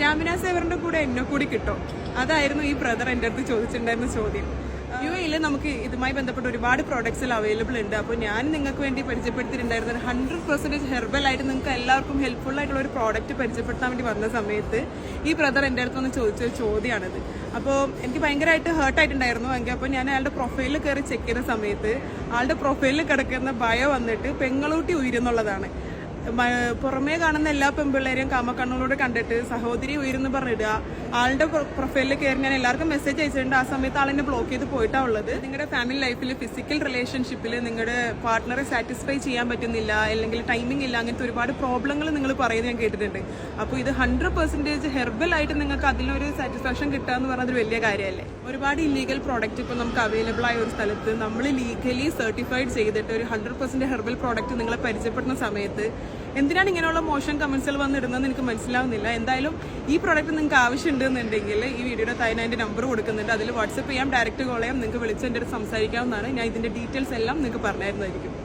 Stamina സേവറിന്റെ കൂടെ എന്നെ കൂടി കിട്ടും? അതായിരുന്നു ഈ ബ്രദർ എന്റെ അടുത്ത് ചോദിച്ചിട്ടുണ്ടായിരുന്ന ചോദ്യം. യു എയിൽ നമുക്ക് ഇതുമായി ബന്ധപ്പെട്ട ഒരുപാട് പ്രോഡക്ട്സിൽ അവൈലബിൾ ഉണ്ട്. അപ്പോൾ ഞാൻ നിങ്ങൾക്ക് വേണ്ടി പരിചയപ്പെടുത്തിയിട്ടുണ്ടായിരുന്നത് ഹൺഡ്രഡ് പെർസെന്റേജ് ഹെർബൽ ആയിട്ട് നിങ്ങൾക്ക് എല്ലാവർക്കും ഹെൽപ്ഫുൾ ആയിട്ടുള്ള ഒരു പ്രോഡക്റ്റ് പരിചയപ്പെടുത്താൻ വേണ്ടി വന്ന സമയത്ത് ഈ ബ്രദർ എന്റെ അടുത്ത് ഒന്ന് ചോദിച്ച ഒരു ചോദ്യമാണിത് അപ്പോൾ എനിക്ക് ഭയങ്കരമായിട്ട് ഹേർട്ട് ആയിട്ടുണ്ടായിരുന്നു എങ്കിൽ അപ്പോൾ ഞാൻ അയാളുടെ പ്രൊഫൈലിൽ കയറി ചെക്ക് ചെയ്യുന്ന സമയത്ത് ആളുടെ പ്രൊഫൈലിൽ കിടക്കുന്ന ഭയം വന്നിട്ട് പെങ്ങളൂട്ടി ഉയരുന്നുള്ളതാണ്. പുറമേ കാണുന്ന എല്ലാ പെൺപിള്ളേരെയും കാമക്കണ്ണുകളോട് കണ്ടിട്ട് സഹോദരി ഉയരുന്ന് പറഞ്ഞിടുക. ആളുടെ പ്രൊഫൈലിൽ കയറി ഞാൻ എല്ലാവർക്കും മെസ്സേജ് അയച്ചിട്ടുണ്ട്. ആ സമയത്ത് ആളെന്നെ ബ്ലോക്ക് ചെയ്ത് പോയിട്ടാ ഉള്ളത്. നിങ്ങളുടെ ഫാമിലി ലൈഫിൽ ഫിസിക്കൽ റിലേഷൻഷിപ്പിൽ നിങ്ങളുടെ പാർട്ട്ണറെ സാറ്റിസ്ഫൈ ചെയ്യാൻ പറ്റുന്നില്ല അല്ലെങ്കിൽ ടൈമിംഗ് ഇല്ല അങ്ങനത്തെ ഒരുപാട് പ്രോബ്ലങ്ങൾ നിങ്ങൾ പറയുന്നത് ഞാൻ കേട്ടിട്ടുണ്ട്. അപ്പോൾ ഇത് ഹൺഡ്രഡ് പെർസെന്റേജ് ഹെർബൽ ആയിട്ട് നിങ്ങൾക്ക് അതിനൊരു സാറ്റിസ്ഫാക്ഷൻ കിട്ടുക എന്ന് പറയുന്നത് വലിയ കാര്യമല്ലേ ഒരുപാട് ഇല്ലീഗൽ പ്രോഡക്റ്റ് ഇപ്പോൾ നമുക്ക് അവൈലബിൾ ആയ ഒരു സ്ഥലത്ത് നമ്മൾ ലീഗലി സർട്ടിഫൈഡ് ചെയ്തിട്ട് ഒരു ഹൺഡ്രഡ് പെർസെന്റ് ഹെർബൽ പ്രോഡക്റ്റ് നിങ്ങളെ പരിചയപ്പെടുന്ന സമയത്ത് എന്തിനാണ് ഇങ്ങനെയുള്ള മോശം കമൻസിൽ വന്നിടുന്നതെന്ന് എനിക്ക് മനസ്സിലാവുന്നില്ല. എന്തായാലും ഈ പ്രോഡക്റ്റ് നിങ്ങൾക്ക് ആവശ്യമുണ്ട് എന്നുണ്ടെങ്കിൽ ഈ വീഡിയോയുടെ താഴെ ഞാൻ എന്റെ നമ്പർ കൊടുക്കുന്നുണ്ട്. അതിൽ വാട്സപ്പ് ചെയ്യാം ഡയറക്റ്റ് കോൾ ചെയ്യാം. നിങ്ങൾക്ക് വിളിച്ച് എന്റെ അടുത്ത് സംസാരിക്കാവുന്നതാണ്. ഞാൻ ഇതിന്റെ ഡീറ്റെയിൽസ് എല്ലാം നിങ്ങൾക്ക് പറഞ്ഞു തരുന്നതായിരിക്കും